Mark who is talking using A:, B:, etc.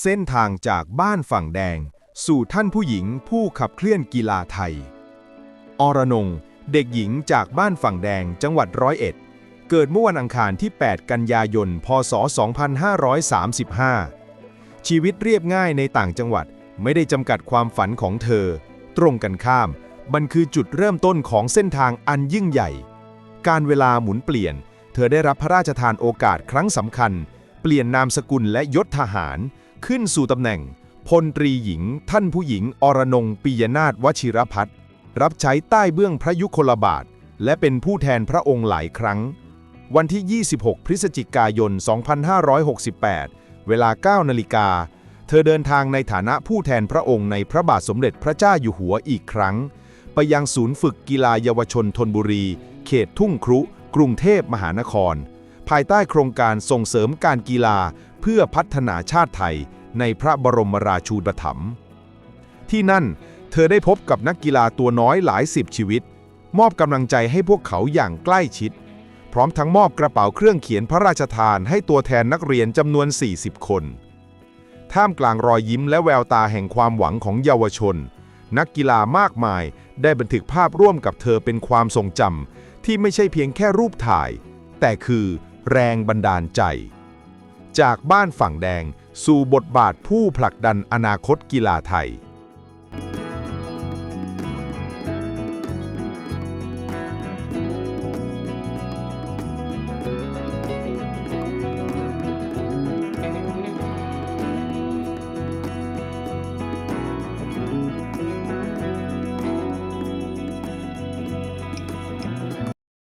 A: เส้นทางจากบ้านฝั่งแดง สู่ท่านผู้หญิงผู้ขับเคลื่อนกีฬาไทย อรนง เด็กหญิงจากบ้านฝั่งแดงจังหวัดร้อยเอ็ด เกิดเมื่อวันอังคารที่ 8 กันยายน พศ 2535 ชีวิตเรียบง่ายในต่างจังหวัดไม่ได้จำกัดความฝันของเธอ ตรงกันข้าม มันคือจุดเริ่มต้นของเส้นทางอันยิ่งใหญ่ การเวลาหมุนเปลี่ยน เธอได้รับพระราชทานโอกาสครั้งสำคัญ เปลี่ยนนามสกุลและยศทหาร ขึ้นสู่ตำแหน่ง พลตรีหญิง ท่านผู้หญิง อรนงปิยนาถวชิรพัฒน์รับใช้ใต้เบื้องพระยุคลบาท และเป็นผู้แทนพระองค์หลายครั้ง วันที่ 26 พฤศจิกายน 2568 เวลา 9 นาฬิกา เธอเดินทางในฐานะผู้แทนพระองค์ในพระบาทสมเด็จพระเจ้าอยู่หัวอีกครั้ง ไปยังศูนย์ฝึกกีฬาเยาวชนธนบุรี เขตทุ่งครุ กรุงเทพมหานคร ภายใต้โครงการส่งเสริมการกีฬา เพื่อพัฒนาชาติไทยในพระบรมราชูปถัมภ์ที่นั่นเธอได้พบกับนักกีฬาตัวน้อยหลายสิบชีวิต มอบกำลังใจให้พวกเขาอย่างใกล้ชิด พร้อมทั้งมอบกระเป๋าเครื่องเขียนพระราชทานให้ตัวแทนนักเรียนจำนวน 40 คน ท่ามกลางรอยยิ้มและแววตาแห่งความหวังของเยาวชน นักกีฬามากมายได้บันทึกภาพร่วมกับเธอเป็นความทรงจำที่ไม่ใช่เพียงแค่รูปถ่าย แต่คือแรงบันดาลใจ จากบ้านฝั่งแดง สู่บทบาทผู้ผลักดันอนาคตกีฬาไทย